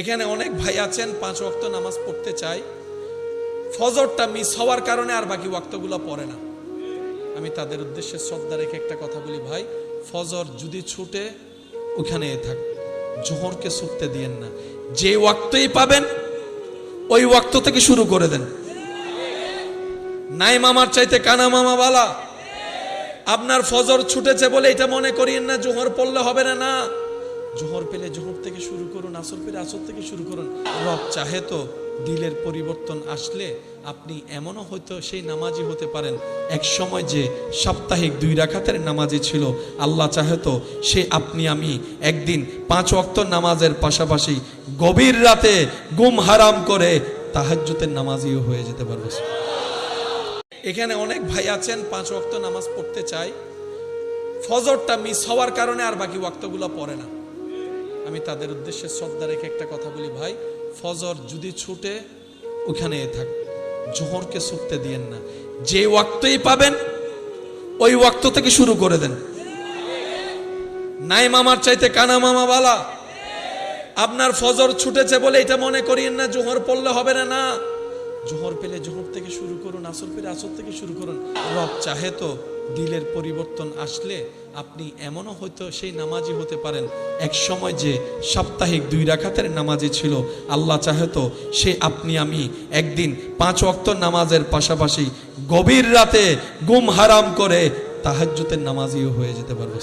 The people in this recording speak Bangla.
এখানে অনেক ভাই আছেন, পাঁচ ওয়াক্ত নামাজ পড়তে চাই ফজরটা মিস হওয়ার কারণে আর বাকি ওয়াক্তগুলো পড়ে না। আমি তাদের উদ্দেশ্যে শ্রদ্ধা রেখে একটা কথা বলি, ভাই, ফজর যদি ছুটে, ওখানে থাক। জোহরকে ছুটতে দিয়েন না। যে ওয়াক্তই পাবেন, ওই ওয়াক্ত থেকে শুরু করে দেন। নাই মামার চাইতে কানা মামা বালা। আপনার ফজর ছুটেছে বলে এটা মনে করিয়েন না, জোহর পড়লে হবে না না। জোহর পেলে জোহর থেকে শুরু করুন, আসর পেলে আসর থেকে শুরু করুন। রব চাহে তো দিলের পরিবর্তন আসলে আপনি এমনও হয়তো সেই নামাজি হতে পারেন। এক সময় যে সাপ্তাহিক দুই রাখাতের নামাজি ছিল, আল্লাহ চাহে তো সে আপনি, আমি একদিন পাঁচ অক্ত নামাজের পাশাপাশি গভীর রাতে গুম হারাম করে তাহাজ্জুতের নামাজিও হয়ে যেতে পারব। এখানে অনেক ভাই আছেন, পাঁচ ওয়াক্ত নামাজ পড়তে চাই ফজরটা মিস হওয়ার কারণে আর বাকি ওয়াক্তগুলো পড়ে না। আমি তাদের উদ্দেশ্যে শ্রদ্ধা রেখে একটা কথা বলি, ভাই, ফজর যদি ছুটে ওখানে থাক, জোহরকে ছুটতে দিয়েন না। যে ওয়াক্তই পাবেন, ওই ওয়াক্ত থেকে শুরু করে দেন। নাই মামার চাইতে কানা মামা বালা। আপনার ফজর ছুটেছে বলে এটা মনে করিয়েন না, জোহর পড়লে হবে না না। জোহর পেলে জোহর থেকে শুরু করুন, আসর পেলে আসর থেকে শুরু করুন। রব চাহে তো দিলের পরিবর্তন আসলে আপনি এমনও হয়তো সেই নামাজি হতে পারেন। এক সময় যে সাপ্তাহিক দুই রাখাতের নামাজি ছিল, আল্লাহ চাহেতো সে আপনি, আমি একদিন পাঁচ অক্ত নামাজের পাশাপাশি গভীর রাতে গুম হারাম করে তাহাজ্যতের নামাজিও হয়ে যেতে পারব।